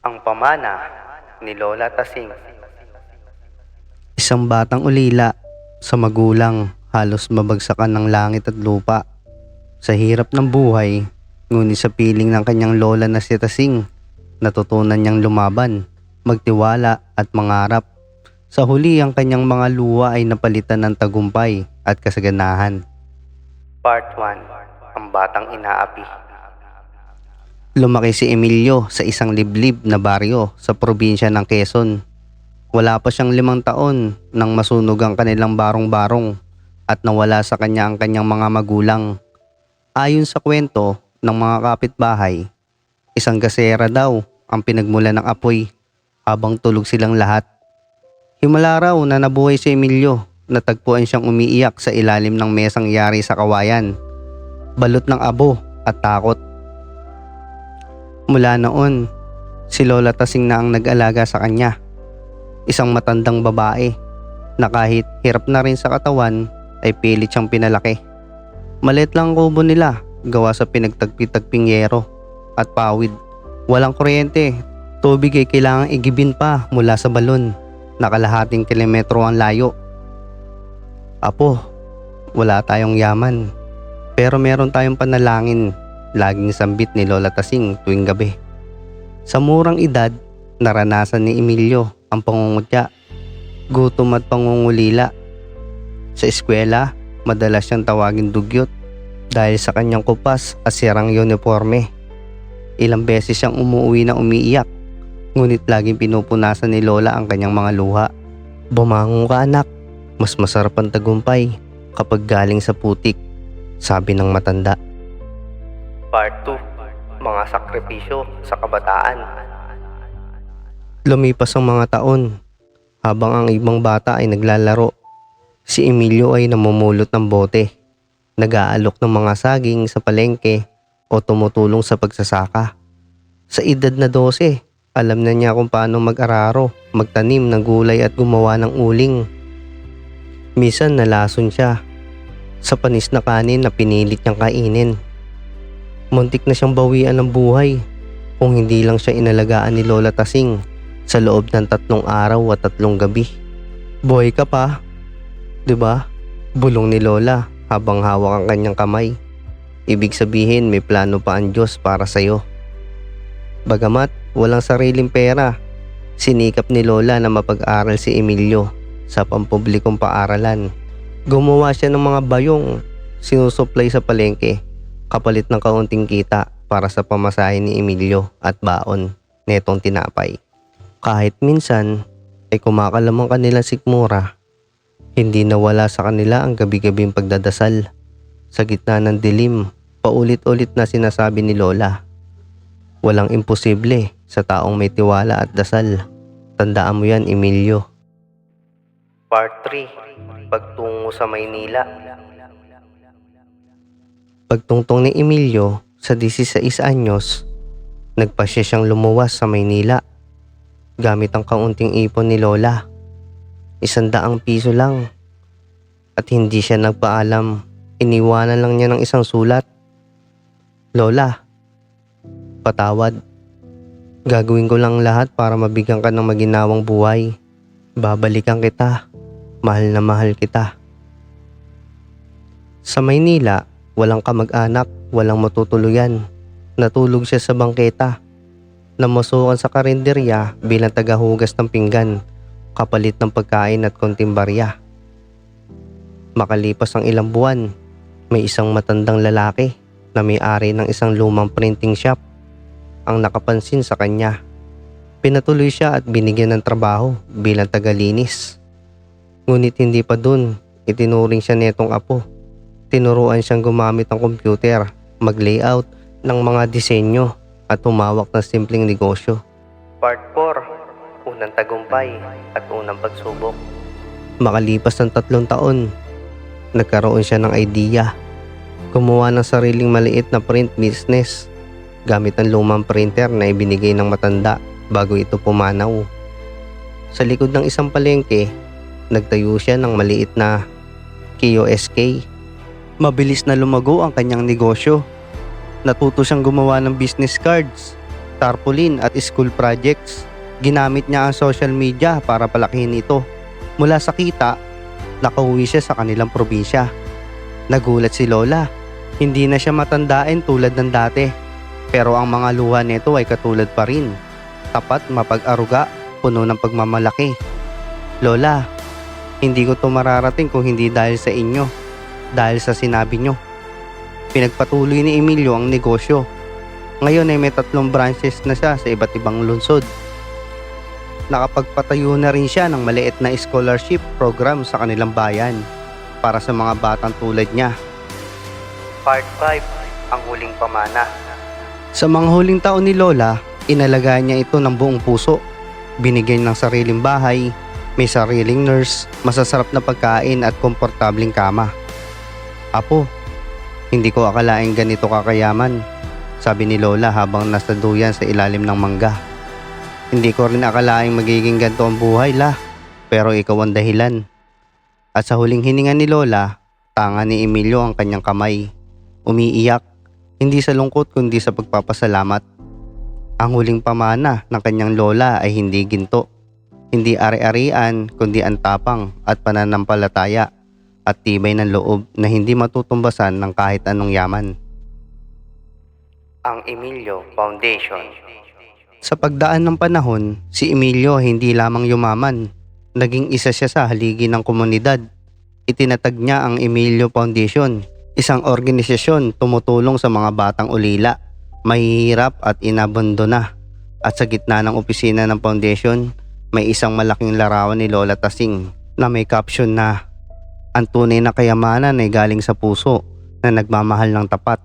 Ang pamana ni Lola Tasing. Isang batang ulila sa magulang halos mabagsakan ng langit at lupa. Sa hirap ng buhay, ngunit sa piling ng kanyang lola na si Tasing, natutunan niyang lumaban, magtiwala at mangarap. Sa huli ang kanyang mga luha ay napalitan ng tagumpay at kasaganahan. Part 1. Ang batang inaapi. Lumaki si Emilio sa isang liblib na baryo sa probinsya ng Quezon. Wala pa siyang limang taon nang masunog ang kanilang barong-barong at nawala sa kanya ang kanyang mga magulang. Ayon sa kwento ng mga kapitbahay, isang gasera daw ang pinagmula ng apoy habang tulog silang lahat. Himala raw na nabuhay si Emilio natagpuan siyang umiiyak sa ilalim ng mesang yari sa kawayan. Balot ng abo at takot. Mula noon, si Lola Tasing na ang nag-alaga sa kanya. Isang matandang babae na kahit hirap na rin sa katawan ay pilit siyang pinalaki. Malit lang ang kubo nila gawa sa pinagtagpi-tagping yero at pawid. Walang kuryente, tubig ay kailangang igibin pa mula sa balon. Nakalahating kilometro ang layo. Apo, wala tayong yaman. Pero meron tayong panalangin laging sambit ni Lola Tasing tuwing gabi. Sa murang edad, naranasan ni Emilio ang pangungutya, gutom at pangungulila. Sa eskwela, madalas siyang tawagin dugyot dahil sa kanyang kupas at sirang uniforme. Ilang beses siyang umuwi na umiiyak, ngunit laging pinupunasan ni Lola ang kanyang mga luha. Bumangon ka anak, mas masarap ang tagumpay kapag galing sa putik, sabi ng matanda. Part 2. Mga sakripisyo sa kabataan. Lumipas ang mga taon habang ang ibang bata ay naglalaro. Si Emilio ay namumulot ng bote, nag-aalok ng mga saging sa palengke o tumutulong sa pagsasaka. Sa edad na 12, alam na niya kung paano mag-araro, magtanim ng gulay at gumawa ng uling. Misan nalason siya sa panis na kanin na pinilit niyang kainin. Muntik na siyang bawian ng buhay kung hindi lang siya inalagaan ni Lola Tasing sa loob ng tatlong araw at tatlong gabi. Buhay ka pa, ba? Bulong ni Lola habang hawak ang kanyang kamay. Ibig sabihin may plano pa ang Diyos para sa iyo. Bagamat walang sariling pera, sinikap ni Lola na mapag-aral si Emilio sa pampublikong paaralan. Gumawa siya ng mga bayong sinusuplay sa palengke kapalit ng kaunting kita para sa pamasahe ni Emilio at baon netong tinapay. Kahit minsan ay kumakalamang kanilang sikmura, hindi nawala sa kanila ang gabi-gabing pagdadasal. Sa gitna ng dilim, paulit-ulit na sinasabi ni Lola, Walang imposible sa taong may tiwala at dasal. Tandaan mo yan, Emilio. Part 3. Pagtungo sa Maynila. Pagtungtong ni Emilio sa 16 anyos, nagpasya siyang lumuwas sa Maynila gamit ang kaunting ipon ni Lola. Isandaang piso lang. At hindi siya nagpaalam. Iniwanan lang niya ng isang sulat. Lola, patawad. Gagawin ko lang lahat para mabigyan ka ng maginawang buhay. Babalikan kita. Mahal na mahal kita. Sa Maynila, walang kamag-anak, walang matutuluyan. Natulog siya sa bangketa. Namasukan sa karinderya bilang tagahugas ng pinggan, kapalit ng pagkain at konting barya. Makalipas ang ilang buwan, may isang matandang lalaki na may-ari ng isang lumang printing shop ang nakapansin sa kanya. Pinatuloy siya at binigyan ng trabaho bilang tagalinis. Ngunit hindi pa dun, itinuring siya netong apo. Tinuruan siyang gumamit ng computer, mag-layout ng mga disenyo at humawak ng simpleng negosyo. Part 4. Unang tagumpay at unang pagsubok. Makalipas ng tatlong taon, nagkaroon siya ng idea. Gumawa ng sariling maliit na print business gamit ang lumang printer na ibinigay ng matanda bago ito pumanaw. Sa likod ng isang palengke, nagtayo siya ng maliit na KOSK. Mabilis na lumago ang kanyang negosyo. Natuto siyang gumawa ng business cards, tarpaulin at school projects. Ginamit niya ang social media para palakihin ito. Mula sa kita, nakauwi siya sa kanilang probinsya. Nagulat si Lola. Hindi na siya matandain tulad ng dati. Pero ang mga luha nito ay katulad pa rin. Tapat, mapag-aruga, puno ng pagmamalaki. Lola, hindi ko to mararating kung hindi dahil sa inyo. Dahil sa sinabi nyo. Pinagpatuloy ni Emilio ang negosyo. Ngayon ay may tatlong branches na siya sa iba't ibang lungsod. Nakapagpatayo na rin siya ng maliit na scholarship program sa kanilang bayan para sa mga batang tulad niya. Part 5. Ang huling pamana. Sa mga huling taon ni Lola, inalagaan niya ito ng buong puso. Binigyan ng sariling bahay, may sariling nurse, masasarap na pagkain at komportabling kama. Apo, hindi ko akalaing ganito kakayaman, sabi ni Lola habang nasa duyan sa ilalim ng mangga. Hindi ko rin akalaing magiging ganito ang buhay la, pero ikaw ang dahilan. At sa huling hininga ni Lola, tanga ni Emilio ang kanyang kamay. Umiiyak hindi sa lungkot kundi sa pagpapasalamat. Ang huling pamana ng kanyang lola ay hindi ginto, hindi ari-arian kundi ang tapang at pananampalataya at tibay ng loob na hindi matutumbasan ng kahit anong yaman. Ang Emilio Foundation. Sa pagdaan ng panahon, si Emilio hindi lamang yumaman, naging isa siya sa haligi ng komunidad. Itinatag niya ang Emilio Foundation, isang organisasyon tumutulong sa mga batang ulila, mahihirap at inabandona. At sa gitna ng opisina ng foundation, may isang malaking larawan ni Lola Tasing na may caption na Ang tunay na kayamanan ay galing sa puso na nagmamahal ng tapat.